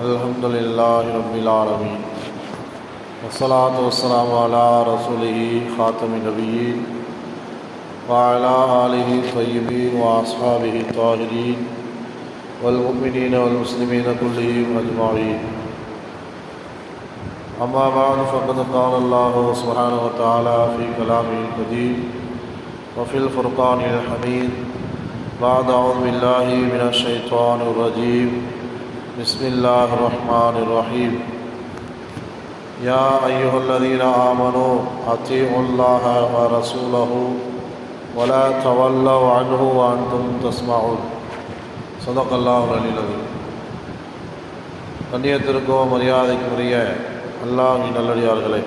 الحمد للہ رب العالمین وصلاۃ والسلام علی رسول خاتم نبی وعلی علیہ طیبین و طاہرین والمؤمنین والمسلمین كلهم اجمعین. اما بعد، فقد قال اللہ سبحانہ وتعالی فی کلام القدیم وفي الفرقان الحمید. بعد اعوذ باللہ من الشیطان الرجیم. بسم الله الرحمن الرحيم يا أيها الذين آمنوا أطيعوا الله ورسوله ولا تولوا عنه وأنتم تسمعون صدق الله العلي العظيم கண்ணியத்திற்கும் மரியாதைக்குரிய அல்லாஹின் நல்லடியார்களே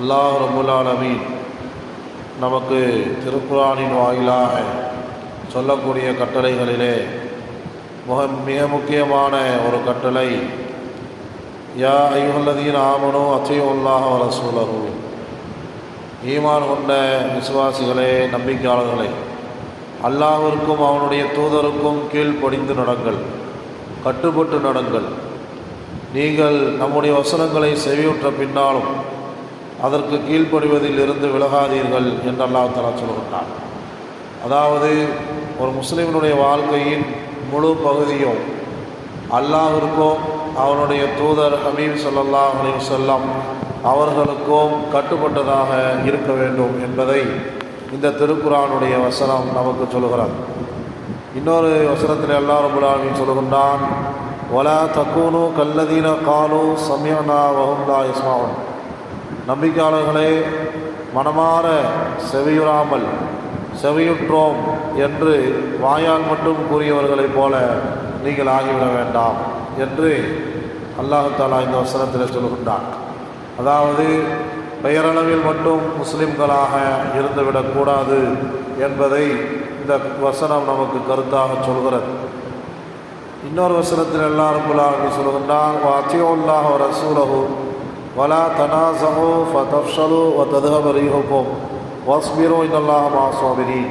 அல்லாஹ் ரபுல் ஆலமீன் நமக்கு திருக்குறானின் வாயிலாக சொல்லக்கூடிய கட்டளைகளிலே மிக மிக முக்கியமான ஒரு கட்டளை. யா ஐயுல்லதீன் ஆமனோ வர ரசூலகு ஈமான் கொண்ட விசுவாசிகளே நம்பிக்கையாளர்களே அல்லாவிற்கும் அவனுடைய தூதருக்கும் கீழ்ப்படிந்து நடங்கள் கட்டுப்பட்டு நடங்கள். நீங்கள் நம்முடைய வசனங்களை செவியுற்ற பின்னாலும் அதற்கு கீழ்ப்படிவதில் இருந்து விலகாதீர்கள் என்று அல்லாஹ் தலா சொல்கின்றான் அதாவது ஒரு முஸ்லீமினுடைய வாழ்க்கையின் முழு பகுதியும் அல்லாஹிற்கும் அவனுடைய தூதர் ஹமீம் சல்லல்லாஹ் அலி செல்லம் அவர்களுக்கும் கட்டுப்பட்டதாக இருக்க வேண்டும் என்பதை இந்த திருக்குறானுடைய வசனம் நமக்கு சொல்கிறார் இன்னொரு வசனத்தில் எல்லாரும் ரபுல்லாமின் சொல்கின்றான் ஒலா தக்கூனு கல்லதீன காலு சமயனா வகுந்தா இஸ்மாவன் நம்பிக்கையாளர்களே மனமாற செவியுறாமல் செவியுற்றோம் என்று வாயால் மட்டும் கூறியவர்களைப் போல நீங்கள் ஆகிவிட வேண்டாம் என்று அல்லாஹு தாலா இந்த வசனத்தில் சொல்கின்றான் அதாவது பெயரளவில் மட்டும் முஸ்லிம்களாக இருந்துவிடக்கூடாது என்பதை இந்த வசனம் நமக்கு கருத்தாக சொல்கிறது. இன்னொரு வசனத்தில் எல்லாரும் சொல்கின்றான் வாத்தியோல்லாஹ் ரசூலகு வலா தனாசமோ ஃபதப்ஷலு வ ததுஹப வஸ்பிரோ இன்னல்லாஹ் மாசுவாபிரி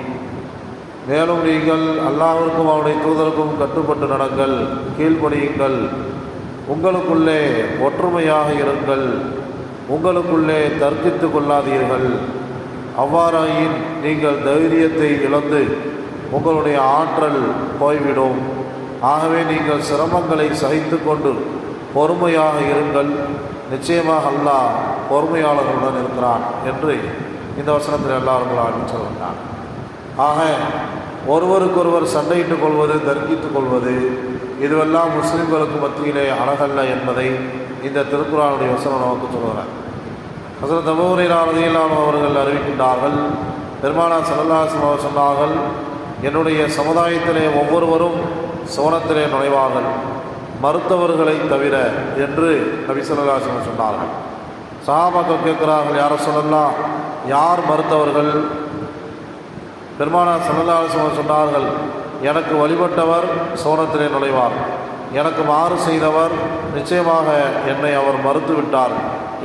மேலும் நீங்கள் அல்லாவிற்கும் அவனுடைய தூதருக்கும் கட்டுப்பட்டு நடங்கள் கீழ்ப்படியுங்கள். உங்களுக்குள்ளே ஒற்றுமையாக இருங்கள். உங்களுக்குள்ளே தர்க்கித்து கொள்ளாதீர்கள். அவ்வாறாயின் நீங்கள் தைரியத்தை இழந்து உங்களுடைய ஆற்றல் போய்விடும். ஆகவே நீங்கள் சிரமங்களை சகித்து கொண்டு பொறுமையாக இருங்கள். நிச்சயமாக அல்லாஹ் பொறுமையாளர்களுடன் இருக்கிறான் என்று இந்த வசனத்தில் எல்லாரும் அப்படின்னு ஆக ஒருவருக்கொருவர் சண்டையிட்டுக் கொள்வது தர்க்கித்துக் கொள்வது இதுவெல்லாம் முஸ்லீம்களுக்கு மத்தியிலே அழகல்ல என்பதை இந்த திருக்குறானுடைய வசனம் நமக்கு சொல்கிறார் ஹசரத் அபூரையிலானதையெல்லாம் அவர்கள் அறிவிக்கின்றார்கள் பெருமானா சல்லாசம் அவர் சொன்னார்கள் என்னுடைய சமுதாயத்திலே ஒவ்வொருவரும் சோனத்திலே நுழைவார்கள் மருத்துவர்களை தவிர என்று நபி சொல்லாசம் சொன்னார்கள். சஹாபாக்கள் கேட்குறாங்க யார சொல்லலாம் யார் மறுத்தவர்கள்? பெருமானார் சல்லல்லாசம் சொன்னார்கள் எனக்கு வழிபட்டவர் சோனத்திலே நுழைவார். எனக்கு மாறு செய்தவர் நிச்சயமாக என்னை அவர் மறுத்துவிட்டார்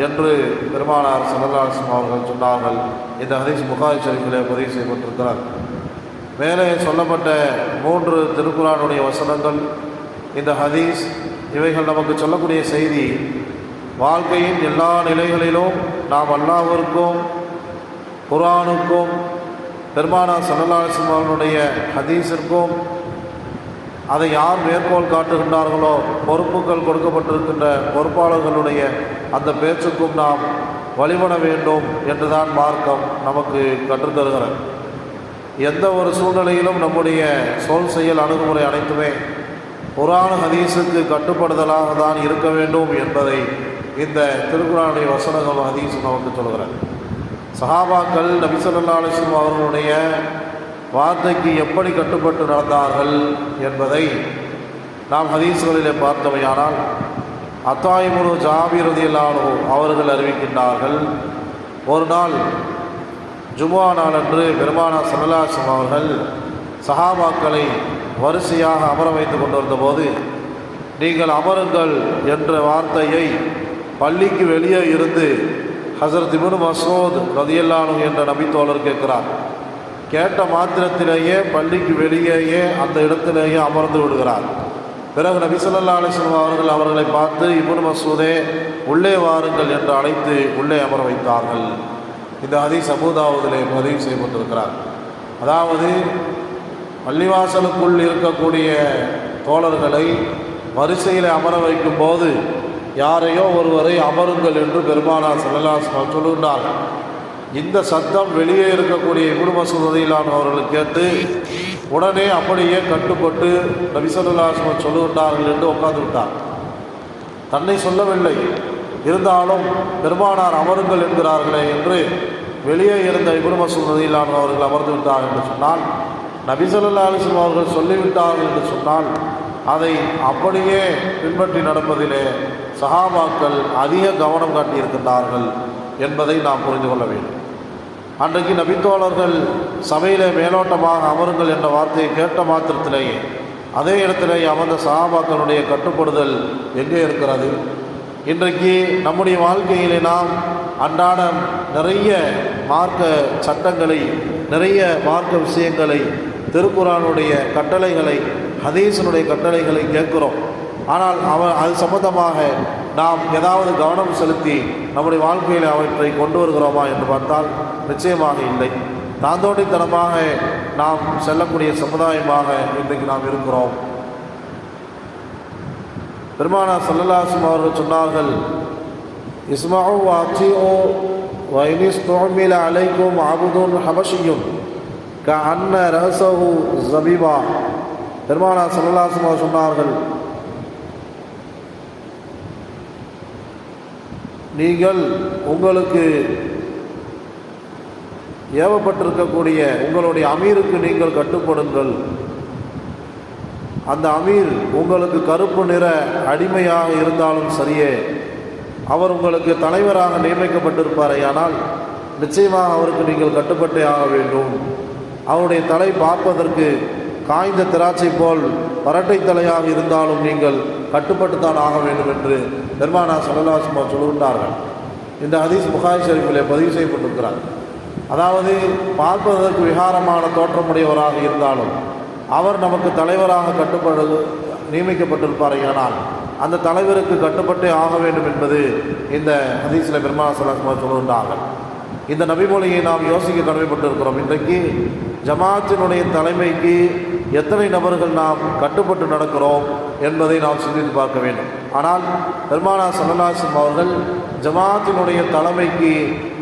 என்று பெருமானார் சல்லல்லாசம் அவர்கள் சொன்னார்கள். இந்த ஹதீஸ் புகாரி ஷரீஃபிலே பதிவு செய்யப்பட்டிருக்கிறார் மேலே சொல்லப்பட்ட மூன்று திருக்குறானுடைய வசனங்கள் இந்த ஹதீஸ் இவைகள் நமக்கு சொல்லக்கூடிய செய்தி வாழ்க்கையின் எல்லா நிலைகளிலும் நாம் அல்லாவிற்கும் குரானுக்கும் பெருமானா சல்லல்லாசம் அவர்களுடைய ஹதீஸிற்கும் அதை யார் மேற்கோள் காட்டுகின்றார்களோ பொறுப்புகள் கொடுக்கப்பட்டிருக்கின்ற பொறுப்பாளர்களுடைய அந்த பேச்சுக்கும் நாம் வழிபட வேண்டும் என்றுதான் மார்க்கம் நமக்கு கற்றுத்தருகிறது எந்த ஒரு சூழ்நிலையிலும் நம்முடைய சொல் செயல் அணுகுமுறை அனைத்துமே குரான் ஹதீஸுக்கு கட்டுப்படுதலாக தான் இருக்க வேண்டும் என்பதை இந்த திருக்குறானுடைய வசனங்கள் ஹதீஸ் நமக்கு சொல்கிறது சஹாபாக்கள் நபிசல்லா அலிஸ்லம் அவர்களுடைய வார்த்தைக்கு எப்படி கட்டுப்பட்டு நடந்தார்கள் என்பதை நாம் ஹதீஸ்களிலே பார்த்தவையானால் அத்தாய்முரு ஜாபிரதியிலானோ அவர்கள் அறிவிக்கின்றார்கள் ஒரு நாள் ஜுமா நாளன்று பெருமானா சல்லாசம் அவர்கள் சஹாபாக்களை வரிசையாக அமர வைத்து கொண்டு வந்தபோது நீங்கள் அமருங்கள் என்ற வார்த்தையை பள்ளிக்கு வெளியே இருந்து ஹசரத் இபுன் மசூத் ரதியல்லானு என்ற நபித்தோழர் கேட்கிறார். கேட்ட மாத்திரத்திலேயே பள்ளிக்கு வெளியேயே அந்த இடத்திலேயே அமர்ந்து விடுகிறார். பிறகு நபி ஸல்லல்லாஹு அவர்கள் அவர்களை பார்த்து இபுன் மசூதே உள்ளே வாருங்கள் என்று அழைத்து உள்ளே அமர வைத்தார்கள். இந்த ஹதீஸ் அபூதாவுதிலே பதிவு செய்யப்பட்டிருக்கிறார். அதாவது பள்ளிவாசலுக்குள் இருக்கக்கூடிய தோழர்களை வரிசையில் அமர வைக்கும் போது யாரையோ ஒருவரை அமருங்கள் என்று பெருமானார் செல்லலாஸ் சொல்லுகின்றார். இந்த சத்தம் வெளியே இருக்கக்கூடிய இபுடு மசூதியிலான அவர்கள் கேட்டு உடனே அப்படியே கட்டுப்பட்டு நபிசல்லாஸ்மன் சொல்லுகின்றார்கள் என்று உட்கார்ந்து விட்டார் தன்னை சொல்லவில்லை. இருந்தாலும் பெருமானார் அமருங்கள் என்கிறார்களே என்று வெளியே இருந்த இபுடு மசூதியிலான அவர்கள் அமர்ந்து விட்டார்கள் என்று சொன்னால் நபிசல்லா அவர்கள் சொல்லிவிட்டார்கள் என்று சொன்னால் அதை அப்படியே பின்பற்றி நடப்பதிலே சகாபாக்கள் அதிக கவனம் காட்டியிருக்கின்றார்கள் என்பதை நாம் புரிந்து கொள்ள வேண்டும். அன்றைக்கு நபித்தோழர்கள் சபையிலே மேலோட்டமாக அமருங்கள் என்ற வார்த்தையை கேட்ட மாத்திரத்திலேயே அதே இடத்திலே அமர்ந்த சகாபாக்களுடைய கட்டுப்படுதல் எங்கே இருக்கிறது? இன்றைக்கு நம்முடைய வாழ்க்கையிலே நாம் அன்றாடம் நிறைய மார்க்க சட்டங்களை நிறைய மார்க்க விஷயங்களை திருக்குறானுடைய கட்டளைகளை ஹதீஸனுடைய கட்டளைகளை கேட்குறோம். ஆனால் அவன் அது சம்பந்தமாக நாம் ஏதாவது கவனம் செலுத்தி நம்முடைய வாழ்க்கையில் அவற்றை கொண்டு வருகிறோமா என்று பார்த்தால் நிச்சயமாக இல்லை. தாந்தோடித்தனமாக நாம் செல்லக்கூடிய சமுதாயமாக இன்றைக்கு நாம் இருக்கிறோம். பெருமானா சல்லல்லாசும் அவர்கள் சொன்னார்கள் இஸ்மாவு அச்சியோ வைனிஸ் தோமில அலைக்கும் அபுதுன் ஹபஷியும் க அன்ன ரஹசஹு ஜபீபா பெருமானா சல்லல்லாசும் சொன்னார்கள் நீங்கள் உங்களுக்கு ஏவப்பட்டிருக்கக்கூடிய உங்களுடைய அமீருக்கு நீங்கள் கட்டுப்படுங்கள். அந்த அமீர் உங்களுக்கு கருப்பு நிற அடிமையாக இருந்தாலும் சரியே அவர் உங்களுக்கு தலைவராக நியமிக்கப்பட்டிருப்பாரே ஆனால் நிச்சயமாக அவருக்கு நீங்கள் கட்டுப்பட்டே ஆக வேண்டும். அவருடைய தலை பார்ப்பதற்கு காய்ந்த திராட்சை போல் பரட்டை தலையாக இருந்தாலும் நீங்கள் கட்டுப்பட்டுத்தான் ஆக வேண்டும் என்று பெருமானா சல்லாசுமா சொல்கின்றார்கள் இந்த ஹதீஸ் புகாய் ஷரீஃபிலே பதிவு செய்யப்பட்டிருக்கிறார். அதாவது பார்ப்பதற்கு விகாரமான தோற்றமுடையவராக இருந்தாலும் அவர் நமக்கு தலைவராக கட்டுப்படு நியமிக்கப்பட்டிருப்பார் ஆனால் அந்த தலைவருக்கு கட்டுப்பட்டே ஆக வேண்டும் என்பது இந்த ஹதீஸில் பெருமானா சல்லாசுமா சொல்கின்றார்கள் இந்த நபிமொழியை நாம் யோசிக்க கடமைப்பட்டிருக்கிறோம். இன்றைக்கு ஜமாத்தினுடைய தலைமைக்கு எத்தனை நபர்கள் நாம் கட்டுப்பட்டு நடக்கிறோம் என்பதை நாம் சிந்தித்து பார்க்க வேண்டும். ஆனால் பெருமானா சல்லாசம் அவர்கள் ஜமாத்தினுடைய தலைமைக்கு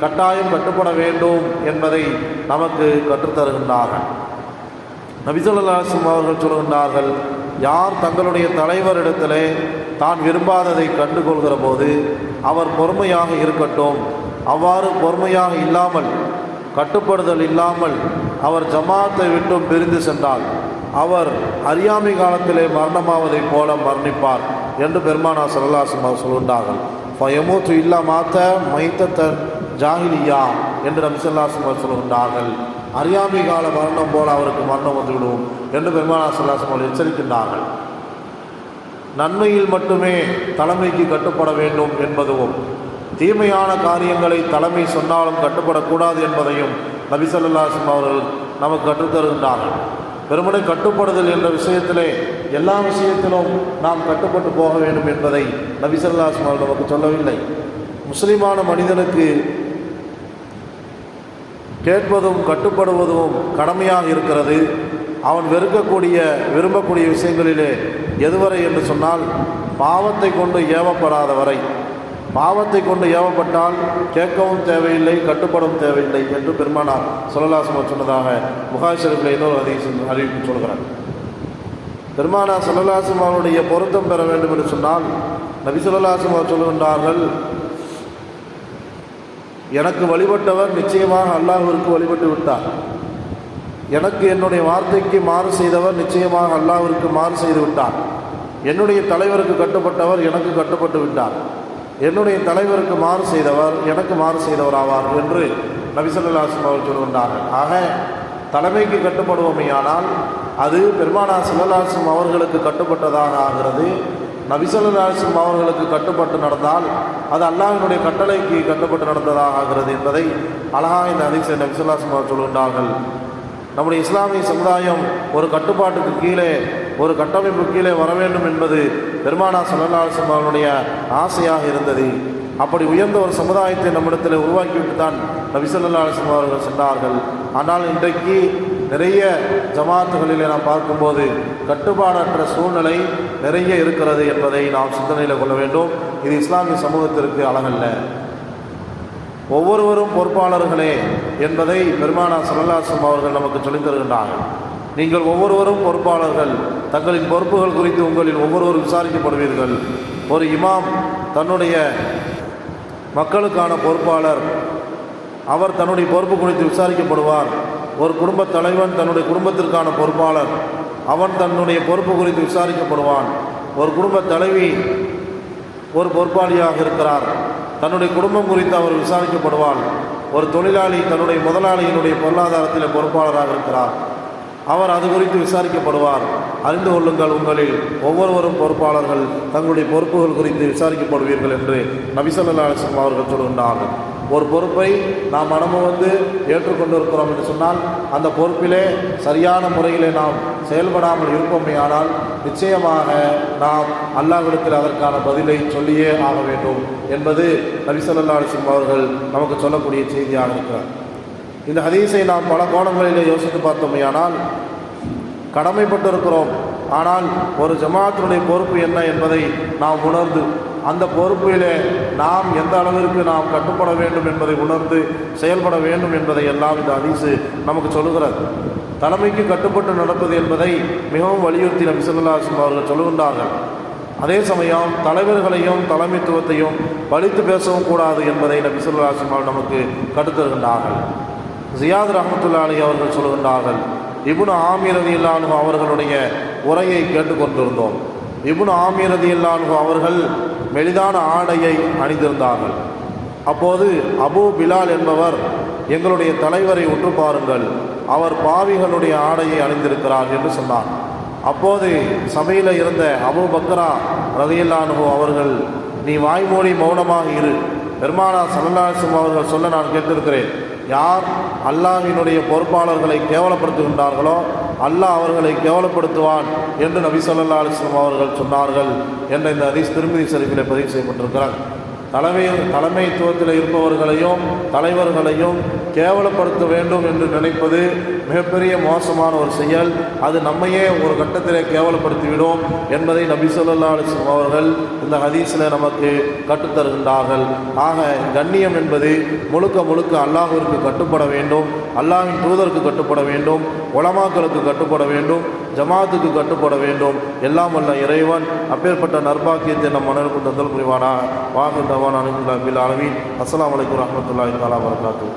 கட்டாயம் கட்டுப்பட வேண்டும் என்பதை நமக்கு கற்றுத்தருகின்றார்கள். நபிசல்லாசம் அவர்கள் சொல்கின்றார்கள் யார் தங்களுடைய தலைவரிடத்திலே தான் விரும்பாததை கண்டுகொள்கிற போது அவர் பொறுமையாக இருக்கட்டும். அவ்வாறு பொறுமையாக இல்லாமல் கட்டுப்படுதல் இல்லாமல் அவர் ஜமாத்தை விட்டும் பிரிந்து சென்றால் அவர் அறியாமை காலத்திலே மரணமாவதைப் போல மரணிப்பார் என்று பெருமானா சரலாசம் அவர் சொல்லுண்டார்கள் ஃபயமூத்து இல்லா மாத்த மைத்த ஜாகிலியா என்று நபிசல்லாசம் அவர் சொல்லுகின்றார்கள். அறியாமை கால மரணம் போல அவருக்கு மரணம் வந்துவிடும் என்று பெருமானா சல்லாசம் அவர்கள் எச்சரிக்கின்றார்கள். நன்மையில் மட்டுமே தலைமைக்கு கட்டுப்பட வேண்டும் என்பதும் தீமையான காரியங்களை தலைமை சொன்னாலும் கட்டுப்படக்கூடாது என்பதையும் நபிசல்லாசம் அவர்கள் நமக்கு கற்றுத்தருகின்றார்கள். பெருமனை கட்டுப்படுதல் என்ற விஷயத்திலே எல்லா விஷயத்திலும் நாம் கட்டுப்பட்டு போக வேண்டும் என்பதை நபிசல்லாசம் நமக்கு சொல்லவில்லை. முஸ்லிமான மனிதனுக்கு கேட்பதும் கட்டுப்படுவதும் கடமையாக இருக்கிறது. அவன் வெறுக்கக்கூடிய விரும்பக்கூடிய விஷயங்களிலே எதுவரை என்று சொன்னால் பாவத்தை கொண்டு ஏவப்படாத வரை பாவத்தை கொண்டு ஏவப்பட்டால் கேட்கவும் தேவையில்லை கட்டுப்படவும் தேவையில்லை என்று பெருமானார் சொல்லலாசமர் சொன்னதாக புகார் இன்னொரு அதிகம் அறிவிப்பு சொல்கிறார். பெருமானார் சொல்லலாசம் அவருடைய பொருத்தம் பெற வேண்டும் என்று சொன்னால் நபி சொல்லலாசம் அவர் சொல்லுகின்றார்கள் எனக்கு வழிபட்டவர் நிச்சயமாக அல்லாஹிற்கு வழிபட்டு விட்டார். எனக்கு என்னுடைய வார்த்தைக்கு மாறு செய்தவர் நிச்சயமாக அல்லாஹிற்கு மாறு செய்து விட்டார். என்னுடைய தலைவருக்கு கட்டுப்பட்டவர் எனக்கு கட்டுப்பட்டு விட்டார். என்னுடைய தலைவருக்கு மாறு செய்தவர் எனக்கு மாறு செய்தவர் ஆவார் என்று நபிசல்லாஸ்லம் அவர் சொல்கின்றார்கள். ஆக தலைமைக்கு கட்டுப்படுவோமையானால் அது பெருமானா சிவலாசம் அவர்களுக்கு கட்டுப்பட்டதாக ஆகிறது. நபிசல்லாசம் அவர்களுக்கு கட்டுப்பட்டு நடந்தால் அது அல்லாஹினுடைய கட்டளைக்கு கட்டுப்பட்டு நடந்ததாக ஆகிறது என்பதை அழகாக இந்த அதிசய நபிசல்லாசம் அவர் சொல்கின்றார்கள். நம்முடைய இஸ்லாமிய சமுதாயம் ஒரு கட்டுப்பாட்டுக்கு கீழே ஒரு கட்டமைப்பு கீழே வர வேண்டும் என்பது பெருமானா சல்லல்லாஹு அவர்களுடைய ஆசையாக இருந்தது. அப்படி உயர்ந்த ஒரு சமுதாயத்தை நம்மிடத்தில் உருவாக்கிவிட்டு தான் நபி அவர்கள் சென்றார்கள். ஆனால் இன்றைக்கு நிறைய ஜமாத்துகளிலே நாம் பார்க்கும்போது கட்டுப்பாடற்ற சூழ்நிலை நிறைய இருக்கிறது என்பதை நாம் சிந்தனையில் கொள்ள வேண்டும். இது இஸ்லாமிய சமூகத்திற்கு அழகல்ல. ஒவ்வொருவரும் பொறுப்பாளர்களே என்பதை பெருமானா சல்லல்லாசம் அவர்கள் நமக்கு சொல்லித் தருகின்றார்கள். நீங்கள் ஒவ்வொருவரும் பொறுப்பாளர்கள். தங்களின் பொறுப்புகள் குறித்து உங்களில் ஒவ்வொருவரும் விசாரிக்கப்படுவீர்கள். ஒரு இமாம் தன்னுடைய மக்களுக்கான பொறுப்பாளர். அவர் தன்னுடைய பொறுப்பு குறித்து விசாரிக்கப்படுவார். ஒரு குடும்பத் தலைவன் தன்னுடைய குடும்பத்திற்கான பொறுப்பாளர். அவன் தன்னுடைய பொறுப்பு குறித்து விசாரிக்கப்படுவான். ஒரு குடும்பத் தலைவி ஒரு பொறுப்பாளியாக இருக்கிறார். தன்னுடைய குடும்பம் குறித்து அவர் விசாரிக்கப்படுவார் ஒரு தொழிலாளி தன்னுடைய முதலாளியினுடைய பொருளாதாரத்தில் பொறுப்பாளராக இருக்கிறார். அவர் அது குறித்து விசாரிக்கப்படுவார். அறிந்து கொள்ளுங்கள் உங்களில் ஒவ்வொருவரும் பொறுப்பாளர்கள் தங்களுடைய பொறுப்புகள் குறித்து விசாரிக்கப்படுவீர்கள் என்று நபிசல்லா அலிஸ்லாம் அவர்கள் சொல்கின்றார்கள். ஒரு பொறுப்பை நாம் மனமும் வந்து ஏற்றுக்கொண்டிருக்கிறோம் என்று சொன்னால் அந்த பொறுப்பிலே சரியான முறையிலே நாம் செயல்படாமல் இருப்போமேயானால் நிச்சயமாக நாம் அல்லாஹ்விடத்தில் அதற்கான பதிலை சொல்லியே ஆக வேண்டும் என்பது நபிசல்லா அலிஸ்லாம் அவர்கள் நமக்கு சொல்லக்கூடிய செய்தியாக இருக்கிறார். இந்த ஹதீஸை நாம் பல கோணங்களிலே யோசித்து பார்த்தோமையானால் கடமைப்பட்டிருக்கிறோம். ஆனால் ஒரு ஜமாத்தினுடைய பொறுப்பு என்ன என்பதை நாம் உணர்ந்து அந்த பொறுப்பிலே நாம் எந்த அளவிற்கு நாம் கட்டுப்பட வேண்டும் என்பதை உணர்ந்து செயல்பட வேண்டும் என்பதை எல்லாம் இந்த ஹதீஸு நமக்கு சொல்லுகிறது. தலைமைக்கு கட்டுப்பட்டு நடப்பது என்பதை மிகவும் வலியுறுத்தி நபி ஸல்லல்லாஹு அவர்கள் சொல்லுகின்றார்கள். அதே சமயம் தலைவர்களையும் தலைமைத்துவத்தையும் பழித்து பேசவும் கூடாது என்பதை நபி ஸல்லல்லாஹு அவர்கள் நமக்கு கற்றுத்தருகின்றார்கள். ஜியாத் ரஹமத்துல்லா அலி அவர்கள் சொல்கின்றார்கள் இபுனு ஆமீரதி இல்லானு அவர்களுடைய உரையை கேட்டுக்கொண்டிருந்தோம். இபுனு ஆமீரதி இல்லானு அவர்கள் மெலிதான ஆடையை அணிந்திருந்தார்கள். அப்போது அபு பிலால் என்பவர் எங்களுடைய தலைவரை உற்று பாருங்கள் அவர் பாவிகளுடைய ஆடையை அணிந்திருக்கிறார் என்று சொன்னார். அப்போது சபையில் இருந்த அபு பக்ரா ரதியில்லானு அவர்கள் நீ வாய்மொழி மௌனமாக இரு பெருமானா சல்லாசம் அவர்கள் சொல்ல நான் கேட்டிருக்கிறேன் யார் அல்லாஹினுடைய பொறுப்பாளர்களை கேவலப்படுத்துகின்றார்களோ அல்லாஹ் அவர்களை கேவலப்படுத்துவான் என்று நபி சொல்லா அலிஸ்லாம் அவர்கள் சொன்னார்கள் என்ற இந்த ஹதீஸ் திருமதி சரிப்பிலே பதிவு செய்யப்பட்டிருக்கிறார் தலைமை தலைமைத்துவத்தில் இருப்பவர்களையும் தலைவர்களையும் கேவலப்படுத்த வேண்டும் என்று நினைப்பது மிகப்பெரிய மோசமான ஒரு செயல். அது நம்மையே ஒரு கட்டத்திலே கேவலப்படுத்திவிடும் என்பதை நபி சொல்லா அலிஸ்லாம் அவர்கள் இந்த ஹதீஸில் நமக்கு கற்றுத்தருகின்றார்கள். ஆக கண்ணியம் என்பது முழுக்க முழுக்க அல்லாஹிற்கு கட்டுப்பட வேண்டும் அல்லாஹின் தூதருக்கு கட்டுப்பட வேண்டும் உலமாக்களுக்கு கட்டுப்பட வேண்டும். ஜமாத்துக்கு கட்டுப்பட வேண்டும். எல்லாம் வல்ல இறைவன் அப்பேற்பட்ட நர்பாக்கியத்தை நம் மனதிற்கு தந்தல் புரிவானா? வாக்கு தவான் அனுகுல்லா பில் அளவில் அஸ்லாம் வலைக்கம் வரமத்துல்லாஹி தாலா வரகாத்து